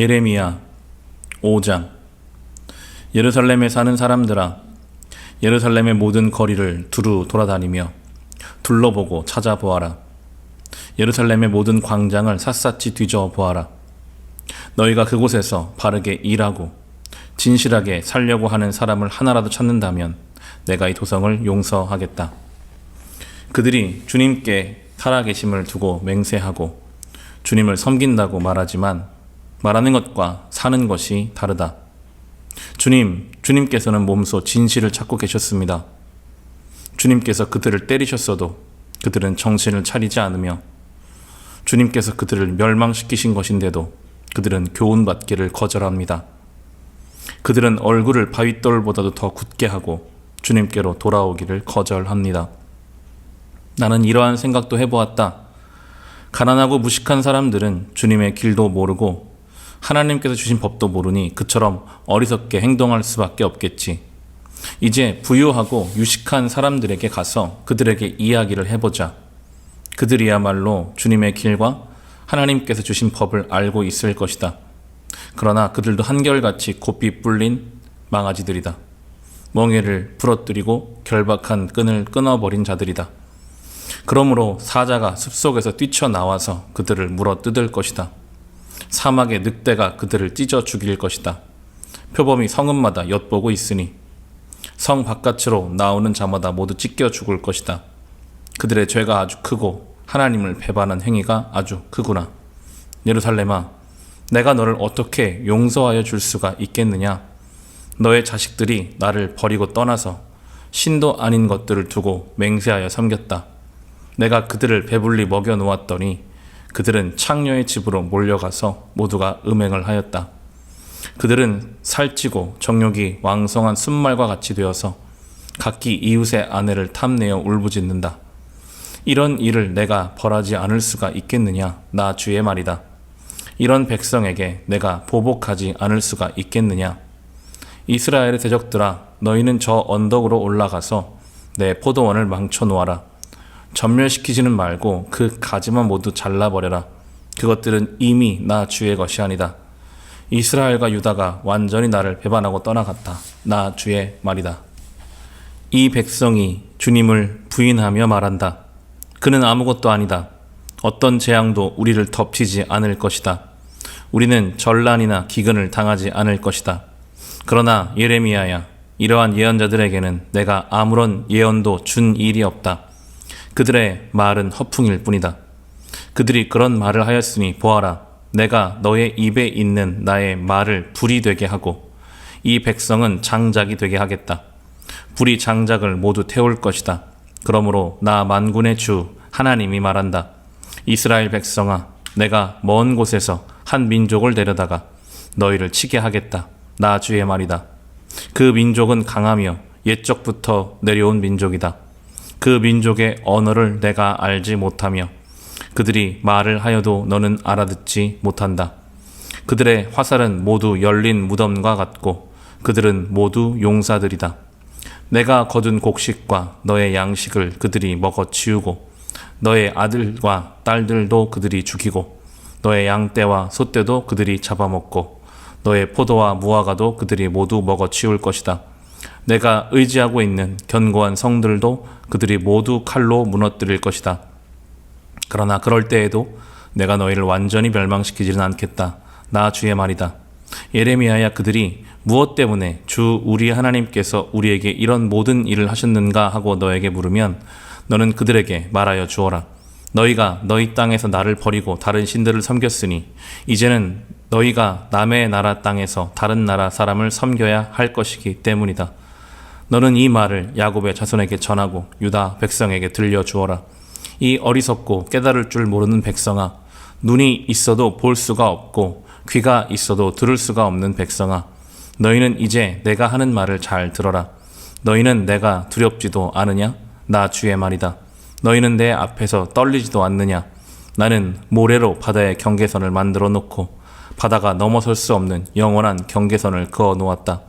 예레미야 5장. 예루살렘에 사는 사람들아 예루살렘의 모든 거리를 두루 돌아다니며 둘러보고 찾아보아라. 예루살렘의 모든 광장을 샅샅이 뒤져 보아라. 너희가 그곳에서 바르게 일하고 진실하게 살려고 하는 사람을 하나라도 찾는다면 내가 이 도성을 용서하겠다. 그들이 주님께 살아계심을 두고 맹세하고 주님을 섬긴다고 말하지만 말하는 것과 사는 것이 다르다. 주님, 주님께서는 몸소 진실을 찾고 계셨습니다. 주님께서 그들을 때리셨어도 그들은 정신을 차리지 않으며 주님께서 그들을 멸망시키신 것인데도 그들은 교훈받기를 거절합니다. 그들은 얼굴을 바윗돌보다도 더 굳게 하고 주님께로 돌아오기를 거절합니다. 나는 이러한 생각도 해보았다. 가난하고 무식한 사람들은 주님의 길도 모르고 하나님께서 주신 법도 모르니 그처럼 어리석게 행동할 수밖에 없겠지. 이제 부유하고 유식한 사람들에게 가서 그들에게 이야기를 해보자. 그들이야말로 주님의 길과 하나님께서 주신 법을 알고 있을 것이다. 그러나 그들도 한결같이 곱비 뿔린 망아지들이다. 멍에를 부러뜨리고 결박한 끈을 끊어버린 자들이다. 그러므로 사자가 숲속에서 뛰쳐나와서 그들을 물어 뜯을 것이다. 사막의 늑대가 그들을 찢어 죽일 것이다. 표범이 성읍마다 엿보고 있으니 성 바깥으로 나오는 자마다 모두 찢겨 죽을 것이다. 그들의 죄가 아주 크고 하나님을 배반한 행위가 아주 크구나. 예루살렘아, 내가 너를 어떻게 용서하여 줄 수가 있겠느냐? 너의 자식들이 나를 버리고 떠나서 신도 아닌 것들을 두고 맹세하여 섬겼다. 내가 그들을 배불리 먹여 놓았더니 그들은 창녀의 집으로 몰려가서 모두가 음행을 하였다. 그들은 살찌고 정욕이 왕성한 순말과 같이 되어서 각기 이웃의 아내를 탐내어 울부짖는다. 이런 일을 내가 벌하지 않을 수가 있겠느냐? 나 주의 말이다. 이런 백성에게 내가 보복하지 않을 수가 있겠느냐? 이스라엘의 대적들아, 너희는 저 언덕으로 올라가서 내 포도원을 망쳐 놓아라. 전멸시키지는 말고 그 가지만 모두 잘라버려라. 그것들은 이미 나 주의 것이 아니다. 이스라엘과 유다가 완전히 나를 배반하고 떠나갔다. 나 주의 말이다. 이 백성이 주님을 부인하며 말한다. 그는 아무것도 아니다. 어떤 재앙도 우리를 덮치지 않을 것이다. 우리는 전란이나 기근을 당하지 않을 것이다. 그러나 예레미야야, 이러한 예언자들에게는 내가 아무런 예언도 준 일이 없다. 그들의 말은 허풍일 뿐이다. 그들이 그런 말을 하였으니 보아라. 내가 너의 입에 있는 나의 말을 불이 되게 하고 이 백성은 장작이 되게 하겠다. 불이 장작을 모두 태울 것이다. 그러므로 나 만군의 주 하나님이 말한다. 이스라엘 백성아, 내가 먼 곳에서 한 민족을 데려다가 너희를 치게 하겠다. 나 주의 말이다. 그 민족은 강하며 옛적부터 내려온 민족이다. 그 민족의 언어를 내가 알지 못하며 그들이 말을 하여도 너는 알아듣지 못한다. 그들의 화살은 모두 열린 무덤과 같고 그들은 모두 용사들이다. 내가 거둔 곡식과 너의 양식을 그들이 먹어 치우고 너의 아들과 딸들도 그들이 죽이고 너의 양떼와 소떼도 그들이 잡아먹고 너의 포도와 무화과도 그들이 모두 먹어 치울 것이다. 내가 의지하고 있는 견고한 성들도 그들이 모두 칼로 무너뜨릴 것이다. 그러나 그럴 때에도 내가 너희를 완전히 멸망시키지는 않겠다. 나 주의 말이다. 예레미야야 그들이 무엇 때문에 주 우리 하나님께서 우리에게 이런 모든 일을 하셨는가 하고 너에게 물으면 너는 그들에게 말하여 주어라. 너희가 너희 땅에서 나를 버리고 다른 신들을 섬겼으니 이제는 너희가 남의 나라 땅에서 다른 나라 사람을 섬겨야 할 것이기 때문이다. 너는 이 말을 야곱의 자손에게 전하고 유다 백성에게 들려 주어라. 이 어리석고 깨달을 줄 모르는 백성아, 눈이 있어도 볼 수가 없고 귀가 있어도 들을 수가 없는 백성아, 너희는 이제 내가 하는 말을 잘 들어라. 너희는 내가 두렵지도 않으냐? 나 주의 말이다. 너희는 내 앞에서 떨리지도 않느냐? 나는 모래로 바다의 경계선을 만들어 놓고 바다가 넘어설 수 없는 영원한 경계선을 그어 놓았다.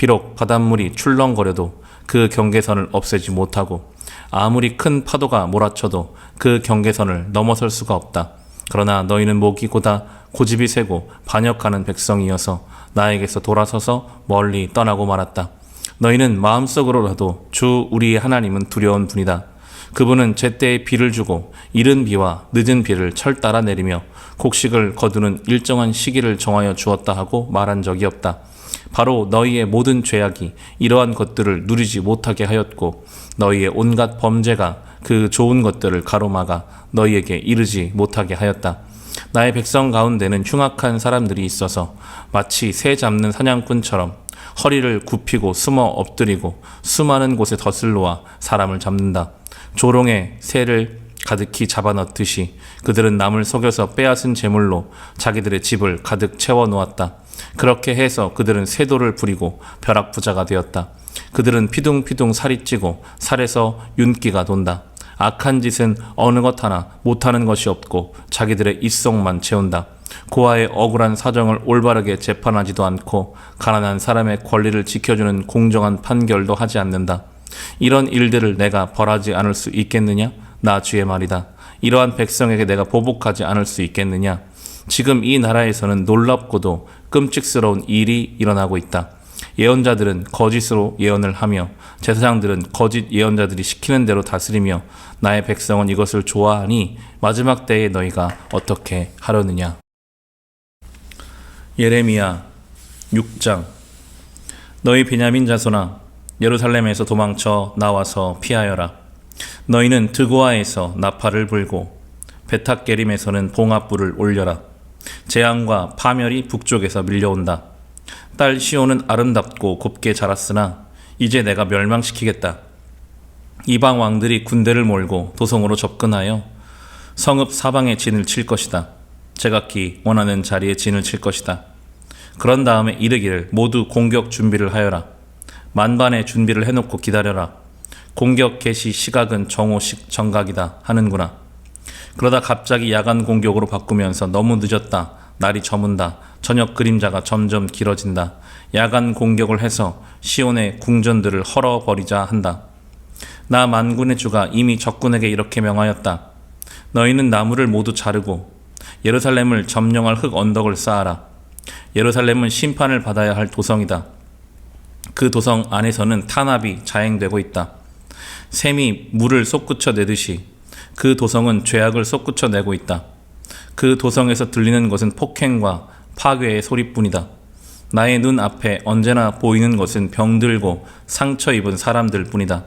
비록 바닷물이 출렁거려도 그 경계선을 없애지 못하고 아무리 큰 파도가 몰아쳐도 그 경계선을 넘어설 수가 없다. 그러나 너희는 목이 고다 고집이 세고 반역하는 백성이어서 나에게서 돌아서서 멀리 떠나고 말았다. 너희는 마음속으로라도 주 우리의 하나님은 두려운 분이다. 그분은 제때에 비를 주고 이른 비와 늦은 비를 철 따라 내리며 곡식을 거두는 일정한 시기를 정하여 주었다 하고 말한 적이 없다. 바로 너희의 모든 죄악이 이러한 것들을 누리지 못하게 하였고 너희의 온갖 범죄가 그 좋은 것들을 가로막아 너희에게 이르지 못하게 하였다. 나의 백성 가운데는 흉악한 사람들이 있어서 마치 새 잡는 사냥꾼처럼 허리를 굽히고 숨어 엎드리고 수많은 곳에 덫을 놓아 사람을 잡는다. 조롱에 새를 가득히 잡아넣듯이 그들은 남을 속여서 빼앗은 재물로 자기들의 집을 가득 채워 놓았다. 그렇게 해서 그들은 세도를 부리고 벼락 부자가 되었다. 그들은 피둥피둥 살이 찌고 살에서 윤기가 돈다. 악한 짓은 어느 것 하나 못하는 것이 없고 자기들의 입속만 채운다. 고아의 억울한 사정을 올바르게 재판하지도 않고 가난한 사람의 권리를 지켜주는 공정한 판결도 하지 않는다. 이런 일들을 내가 벌하지 않을 수 있겠느냐? 나 주의 말이다. 이러한 백성에게 내가 보복하지 않을 수 있겠느냐? 지금 이 나라에서는 놀랍고도 끔찍스러운 일이 일어나고 있다. 예언자들은 거짓으로 예언을 하며 제사장들은 거짓 예언자들이 시키는 대로 다스리며 나의 백성은 이것을 좋아하니 마지막 때에 너희가 어떻게 하려느냐. 예레미야 6장 너희 베냐민 자손아 예루살렘에서 도망쳐 나와서 피하여라 너희는 드고아에서 나팔을 불고 베탁게림에서는 봉합불을 올려라 재앙과 파멸이 북쪽에서 밀려온다 딸 시온은 아름답고 곱게 자랐으나 이제 내가 멸망시키겠다 이방 왕들이 군대를 몰고 도성으로 접근하여 성읍 사방에 진을 칠 것이다 제각기 원하는 자리에 진을 칠 것이다 그런 다음에 이르기를 모두 공격 준비를 하여라. 만반의 준비를 해놓고 기다려라. 공격 개시 시각은 정오식 정각이다 하는구나. 그러다 갑자기 야간 공격으로 바꾸면서 너무 늦었다. 날이 저문다. 저녁 그림자가 점점 길어진다. 야간 공격을 해서 시온의 궁전들을 헐어버리자 한다. 나 만군의 주가 이미 적군에게 이렇게 명하였다. 너희는 나무를 모두 자르고 예루살렘을 점령할 흙 언덕을 쌓아라. 예루살렘은 심판을 받아야 할 도성이다. 그 도성 안에서는 탄압이 자행되고 있다. 샘이 물을 솟구쳐 내듯이 그 도성은 죄악을 솟구쳐 내고 있다. 그 도성에서 들리는 것은 폭행과 파괴의 소리뿐이다. 나의 눈 앞에 언제나 보이는 것은 병들고 상처 입은 사람들 뿐이다.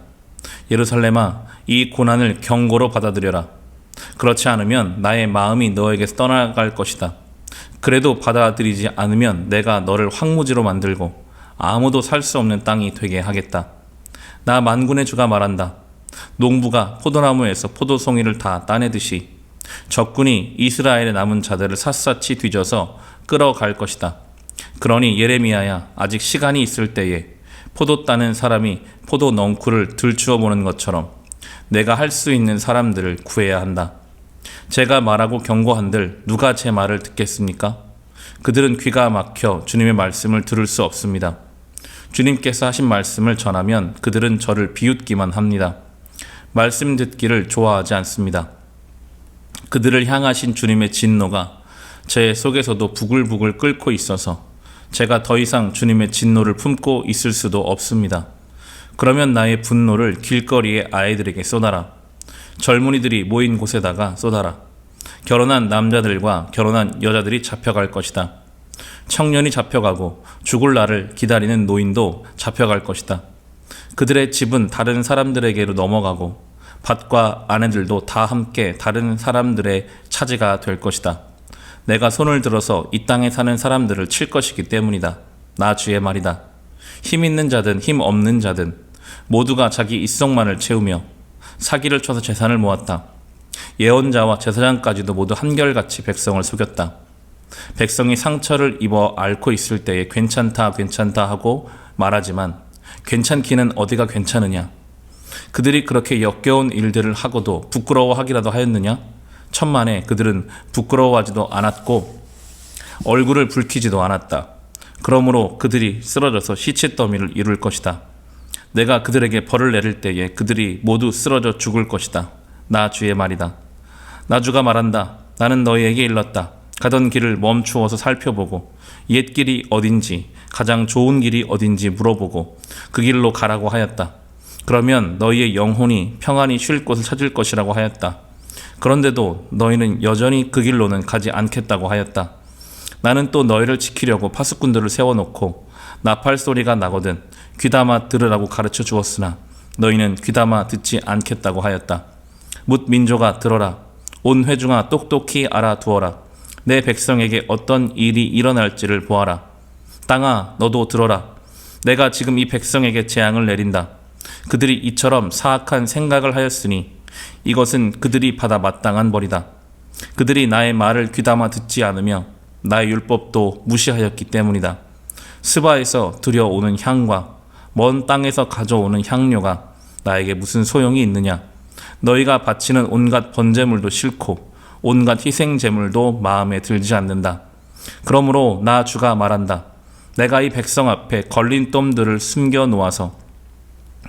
예루살렘아, 이 고난을 경고로 받아들여라. 그렇지 않으면 나의 마음이 너에게서 떠나갈 것이다. 그래도 받아들이지 않으면 내가 너를 황무지로 만들고 아무도 살 수 없는 땅이 되게 하겠다. 나 만군의 주가 말한다. 농부가 포도나무에서 포도송이를 다 따내듯이 적군이 이스라엘의 남은 자들을 샅샅이 뒤져서 끌어갈 것이다. 그러니 예레미야야 아직 시간이 있을 때에 포도 따는 사람이 포도 넝쿨을 들추어 보는 것처럼 내가 할 수 있는 사람들을 구해야 한다. 제가 말하고 경고한들 누가 제 말을 듣겠습니까? 그들은 귀가 막혀 주님의 말씀을 들을 수 없습니다. 주님께서 하신 말씀을 전하면 그들은 저를 비웃기만 합니다. 말씀 듣기를 좋아하지 않습니다. 그들을 향하신 주님의 진노가 제 속에서도 부글부글 끓고 있어서 제가 더 이상 주님의 진노를 품고 있을 수도 없습니다. 그러면 나의 분노를 길거리의 아이들에게 쏟아라. 젊은이들이 모인 곳에다가 쏟아라. 결혼한 남자들과 결혼한 여자들이 잡혀갈 것이다. 청년이 잡혀가고 죽을 날을 기다리는 노인도 잡혀갈 것이다. 그들의 집은 다른 사람들에게로 넘어가고 밭과 아내들도 다 함께 다른 사람들의 차지가 될 것이다. 내가 손을 들어서 이 땅에 사는 사람들을 칠 것이기 때문이다. 나 주의 말이다. 힘 있는 자든 힘 없는 자든 모두가 자기 입속만을 채우며 사기를 쳐서 재산을 모았다. 예언자와 제사장까지도 모두 한결같이 백성을 속였다. 백성이 상처를 입어 앓고 있을 때에 괜찮다, 괜찮다 하고 말하지만 괜찮기는 어디가 괜찮으냐? 그들이 그렇게 역겨운 일들을 하고도 부끄러워하기라도 하였느냐? 천만에 그들은 부끄러워하지도 않았고 얼굴을 붉히지도 않았다. 그러므로 그들이 쓰러져서 시체 더미를 이룰 것이다. 내가 그들에게 벌을 내릴 때에 그들이 모두 쓰러져 죽을 것이다. 나 주의 말이다. 나주가 말한다. 나는 너희에게 일렀다. 가던 길을 멈추어서 살펴보고 옛 길이 어딘지 가장 좋은 길이 어딘지 물어보고 그 길로 가라고 하였다. 그러면 너희의 영혼이 평안히 쉴 곳을 찾을 것이라고 하였다. 그런데도 너희는 여전히 그 길로는 가지 않겠다고 하였다. 나는 또 너희를 지키려고 파수꾼들을 세워놓고 나팔 소리가 나거든 귀담아 들으라고 가르쳐 주었으나 너희는 귀담아 듣지 않겠다고 하였다. 묻 민족아 들어라. 온 회중아 똑똑히 알아두어라. 내 백성에게 어떤 일이 일어날지를 보아라. 땅아 너도 들어라. 내가 지금 이 백성에게 재앙을 내린다. 그들이 이처럼 사악한 생각을 하였으니 이것은 그들이 받아 마땅한 벌이다. 그들이 나의 말을 귀담아 듣지 않으며 나의 율법도 무시하였기 때문이다. 스바에서 들여오는 향과 먼 땅에서 가져오는 향료가 나에게 무슨 소용이 있느냐? 너희가 바치는 온갖 번제물도 싫고 온갖 희생 제물도 마음에 들지 않는다. 그러므로 나 주가 말한다. 내가 이 백성 앞에 걸린 똠들을 숨겨 놓아서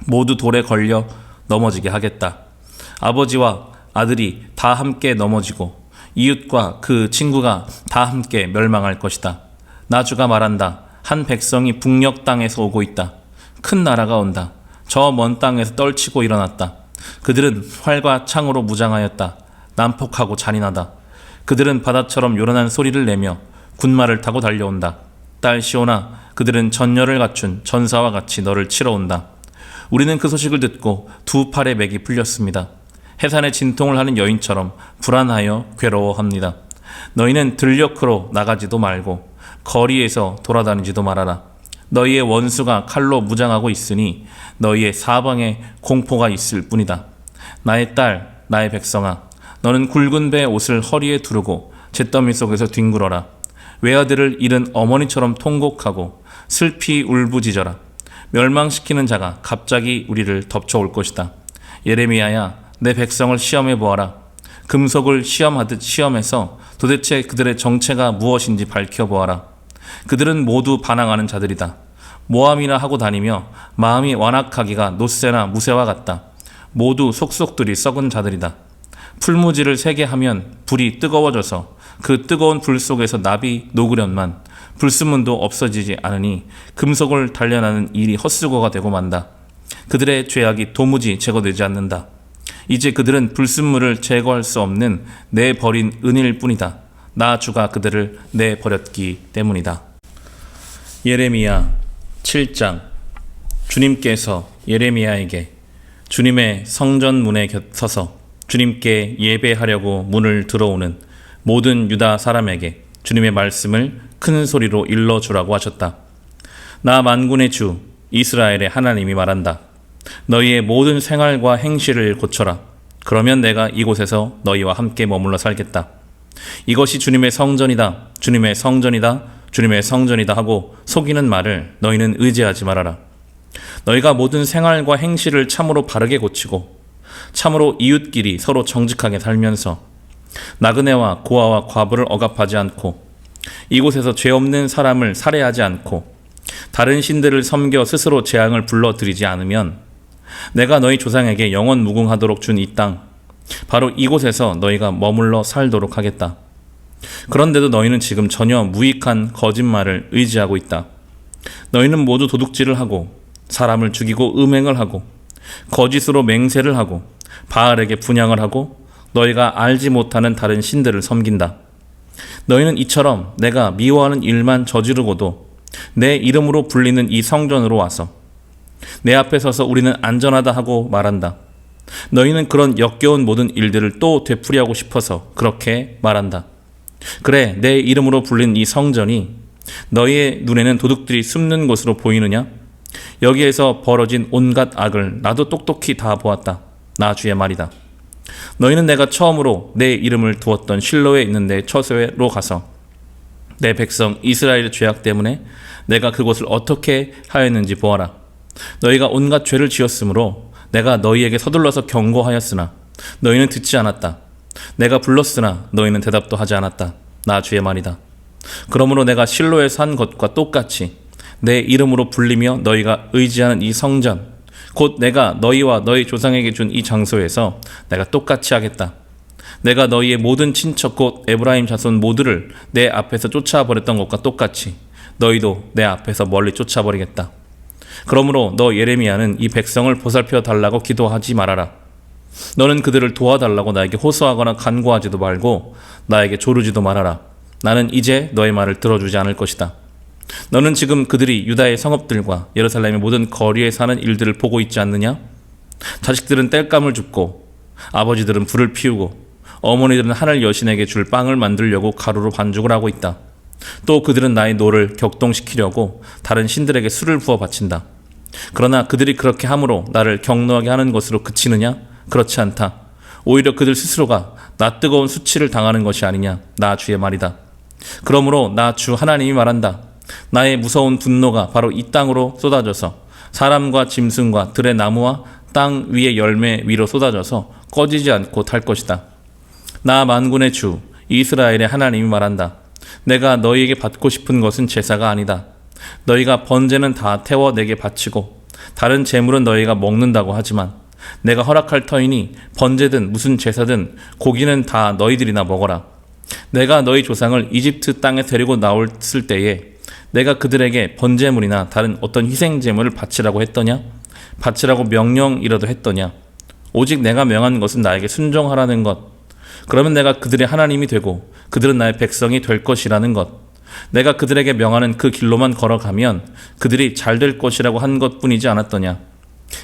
모두 돌에 걸려 넘어지게 하겠다. 아버지와 아들이 다 함께 넘어지고 이웃과 그 친구가 다 함께 멸망할 것이다. 나주가 말한다. 한 백성이 북녘 땅에서 오고 있다. 큰 나라가 온다. 저 먼 땅에서 떨치고 일어났다. 그들은 활과 창으로 무장하였다. 난폭하고 잔인하다. 그들은 바다처럼 요란한 소리를 내며 군마를 타고 달려온다. 딸 시오나 그들은 전열을 갖춘 전사와 같이 너를 치러 온다. 우리는 그 소식을 듣고 두 팔의 맥이 풀렸습니다. 해산에 진통을 하는 여인처럼 불안하여 괴로워합니다. 너희는 들녘으로 나가지도 말고 거리에서 돌아다니지도 말아라. 너희의 원수가 칼로 무장하고 있으니 너희의 사방에 공포가 있을 뿐이다. 나의 딸, 나의 백성아, 너는 굵은 배 옷을 허리에 두르고 잿더미 속에서 뒹굴어라. 외아들을 잃은 어머니처럼 통곡하고 슬피 울부짖어라. 멸망시키는 자가 갑자기 우리를 덮쳐올 것이다. 예레미야야, 내 백성을 시험해 보아라. 금속을 시험하듯 시험해서 도대체 그들의 정체가 무엇인지 밝혀 보아라. 그들은 모두 반항하는 자들이다. 모함이나 하고 다니며 마음이 완악하기가 노새나 무새와 같다. 모두 속속들이 썩은 자들이다. 풀무지를 세게 하면 불이 뜨거워져서 그 뜨거운 불 속에서 납이 녹으련만 불순물도 없어지지 않으니 금속을 단련하는 일이 헛수고가 되고 만다. 그들의 죄악이 도무지 제거되지 않는다. 이제 그들은 불순물을 제거할 수 없는 내 버린 은일 뿐이다. 나 주가 그들을 내 버렸기 때문이다. 예레미야 7장 주님께서 예레미야에게 주님의 성전 문에 곁 서서 주님께 예배하려고 문을 들어오는 모든 유다 사람에게 주님의 말씀을 큰 소리로 일러 주라고 하셨다. 나 만군의 주 이스라엘의 하나님이 말한다. 너희의 모든 생활과 행실을 고쳐라. 그러면 내가 이곳에서 너희와 함께 머물러 살겠다. 이것이 주님의 성전이다. 주님의 성전이다. 주님의 성전이다 하고 속이는 말을 너희는 의지하지 말아라. 너희가 모든 생활과 행실을 참으로 바르게 고치고 참으로 이웃끼리 서로 정직하게 살면서 나그네와 고아와 과부를 억압하지 않고 이곳에서 죄 없는 사람을 살해하지 않고 다른 신들을 섬겨 스스로 재앙을 불러들이지 않으면 내가 너희 조상에게 영원 무궁하도록 준 이 땅, 바로 이곳에서 너희가 머물러 살도록 하겠다. 그런데도 너희는 지금 전혀 무익한 거짓말을 의지하고 있다. 너희는 모두 도둑질을 하고 사람을 죽이고 음행을 하고 거짓으로 맹세를 하고 바알에게 분양을 하고 너희가 알지 못하는 다른 신들을 섬긴다. 너희는 이처럼 내가 미워하는 일만 저지르고도 내 이름으로 불리는 이 성전으로 와서 내 앞에 서서 우리는 안전하다 하고 말한다. 너희는 그런 역겨운 모든 일들을 또 되풀이하고 싶어서 그렇게 말한다. 그래, 내 이름으로 불린 이 성전이 너희의 눈에는 도둑들이 숨는 곳으로 보이느냐? 여기에서 벌어진 온갖 악을 나도 똑똑히 다 보았다. 나 주의 말이다. 너희는 내가 처음으로 내 이름을 두었던 실로에 있는 내 처소로 가서 내 백성 이스라엘의 죄악 때문에 내가 그곳을 어떻게 하였는지 보아라. 너희가 온갖 죄를 지었으므로 내가 너희에게 서둘러서 경고하였으나 너희는 듣지 않았다. 내가 불렀으나 너희는 대답도 하지 않았다. 나 주의 말이다. 그러므로 내가 실로에서 한 것과 똑같이 내 이름으로 불리며 너희가 의지하는 이 성전 곧 내가 너희와 너희 조상에게 준 이 장소에서 내가 똑같이 하겠다. 내가 너희의 모든 친척 곧 에브라임 자손 모두를 내 앞에서 쫓아 버렸던 것과 똑같이 너희도 내 앞에서 멀리 쫓아 버리겠다. 그러므로 너 예레미야는 이 백성을 보살펴 달라고 기도하지 말아라. 너는 그들을 도와달라고 나에게 호소하거나 간구하지도 말고 나에게 조르지도 말아라. 나는 이제 너의 말을 들어주지 않을 것이다. 너는 지금 그들이 유다의 성읍들과 예루살렘의 모든 거리에 사는 일들을 보고 있지 않느냐? 자식들은 땔감을 줍고 아버지들은 불을 피우고 어머니들은 하늘 여신에게 줄 빵을 만들려고 가루로 반죽을 하고 있다. 또 그들은 나의 노를 격동시키려고 다른 신들에게 술을 부어 바친다. 그러나 그들이 그렇게 함으로 나를 경노하게 하는 것으로 그치느냐? 그렇지 않다. 오히려 그들 스스로가 나 뜨거운 수치를 당하는 것이 아니냐? 나 주의 말이다. 그러므로 나 주 하나님이 말한다. 나의 무서운 분노가 바로 이 땅으로 쏟아져서 사람과 짐승과 들의 나무와 땅 위의 열매 위로 쏟아져서 꺼지지 않고 탈 것이다. 나 만군의 주 이스라엘의 하나님이 말한다. 내가 너희에게 받고 싶은 것은 제사가 아니다. 너희가 번제는 다 태워 내게 바치고 다른 제물은 너희가 먹는다고 하지만 내가 허락할 터이니 번제든 무슨 제사든 고기는 다 너희들이나 먹어라. 내가 너희 조상을 이집트 땅에 데리고 나왔을 때에 내가 그들에게 번제물이나 다른 어떤 희생 제물을 바치라고 했더냐? 바치라고 명령이라도 했더냐? 오직 내가 명한 것은 나에게 순종하라는 것. 그러면 내가 그들의 하나님이 되고 그들은 나의 백성이 될 것이라는 것. 내가 그들에게 명하는 그 길로만 걸어가면 그들이 잘 될 것이라고 한 것뿐이지 않았더냐?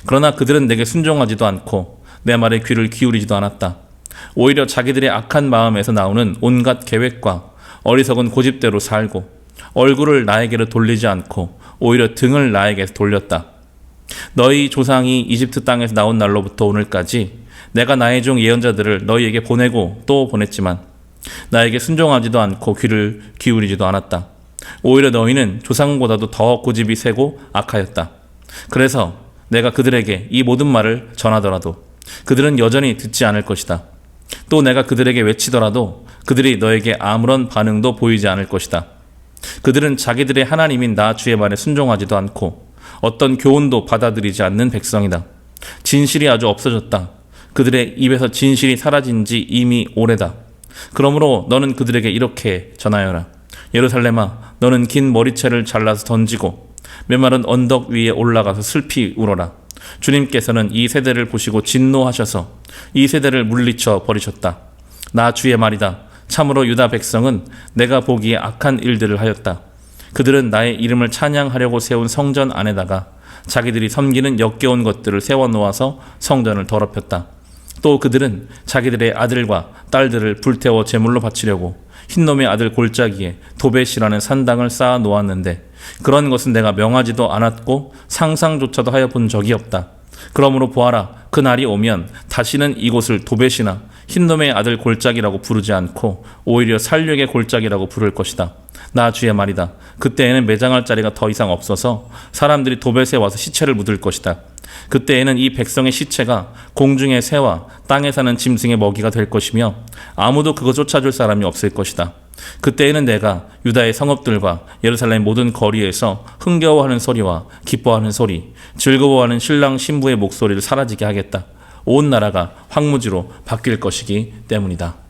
그러나 그들은 내게 순종하지도 않고 내 말에 귀를 기울이지도 않았다. 오히려 자기들의 악한 마음에서 나오는 온갖 계획과 어리석은 고집대로 살고 얼굴을 나에게로 돌리지 않고 오히려 등을 나에게 돌렸다. 너희 조상이 이집트 땅에서 나온 날로부터 오늘까지 내가 나의 종 예언자들을 너희에게 보내고 또 보냈지만 나에게 순종하지도 않고 귀를 기울이지도 않았다. 오히려 너희는 조상보다도 더 고집이 세고 악하였다. 그래서 내가 그들에게 이 모든 말을 전하더라도 그들은 여전히 듣지 않을 것이다. 또 내가 그들에게 외치더라도 그들이 너에게 아무런 반응도 보이지 않을 것이다. 그들은 자기들의 하나님인 나 주의 말에 순종하지도 않고 어떤 교훈도 받아들이지 않는 백성이다. 진실이 아주 없어졌다. 그들의 입에서 진실이 사라진 지 이미 오래다. 그러므로 너는 그들에게 이렇게 전하여라. 예루살렘아, 너는 긴 머리채를 잘라서 던지고 메마른 언덕 위에 올라가서 슬피 울어라. 주님께서는 이 세대를 보시고 진노하셔서 이 세대를 물리쳐 버리셨다. 나 주의 말이다. 참으로 유다 백성은 내가 보기에 악한 일들을 하였다. 그들은 나의 이름을 찬양하려고 세운 성전 안에다가 자기들이 섬기는 역겨운 것들을 세워 놓아서 성전을 더럽혔다. 또 그들은 자기들의 아들과 딸들을 불태워 제물로 바치려고 흰놈의 아들 골짜기에 도벳이라는 산당을 쌓아 놓았는데 그런 것은 내가 명하지도 않았고 상상조차도 하여 본 적이 없다. 그러므로 보아라 그 날이 오면 다시는 이곳을 도벳이나 흰놈의 아들 골짜기라고 부르지 않고 오히려 살육의 골짜기라고 부를 것이다. 나 주의 말이다. 그때에는 매장할 자리가 더 이상 없어서 사람들이 도벳에 와서 시체를 묻을 것이다. 그때에는 이 백성의 시체가 공중의 새와 땅에 사는 짐승의 먹이가 될 것이며 아무도 그거 쫓아줄 사람이 없을 것이다. 그때에는 내가 유다의 성읍들과 예루살렘 모든 거리에서 흥겨워하는 소리와 기뻐하는 소리, 즐거워하는 신랑 신부의 목소리를 사라지게 하겠다. 온 나라가 황무지로 바뀔 것이기 때문이다.